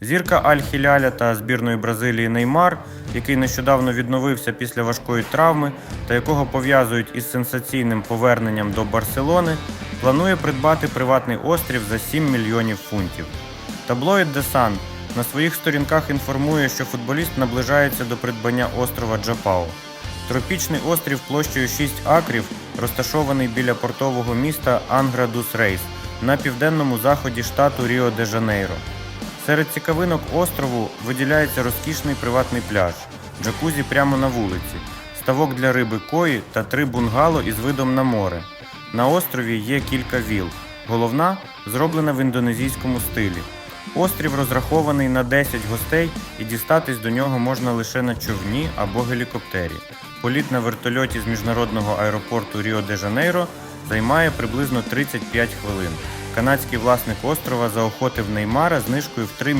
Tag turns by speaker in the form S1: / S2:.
S1: Зірка Аль-Хіляля та збірної Бразилії Неймар, який нещодавно відновився після важкої травми та якого пов'язують із сенсаційним поверненням до Барселони, планує придбати приватний острів за 7 мільйонів фунтів. Таблоїд The Sun на своїх сторінках інформує, що футболіст наближається до придбання острова Джапао. Тропічний острів площею 6 акрів розташований біля портового міста Ангра дус Рейс на південному заході штату Ріо де Жанейро. Серед цікавинок острову виділяється розкішний приватний пляж, джакузі прямо на вулиці, ставок для риби кої та три бунгало із видом на море. На острові є кілька віл. Головна зроблена в індонезійському стилі. Острів розрахований на 10 гостей і дістатись до нього можна лише на човні або гелікоптері. Політ на вертольоті з міжнародного аеропорту Ріо де Жанейро займає приблизно 35 хвилин. Канадський власник острова заохотив Неймара знижкою в 3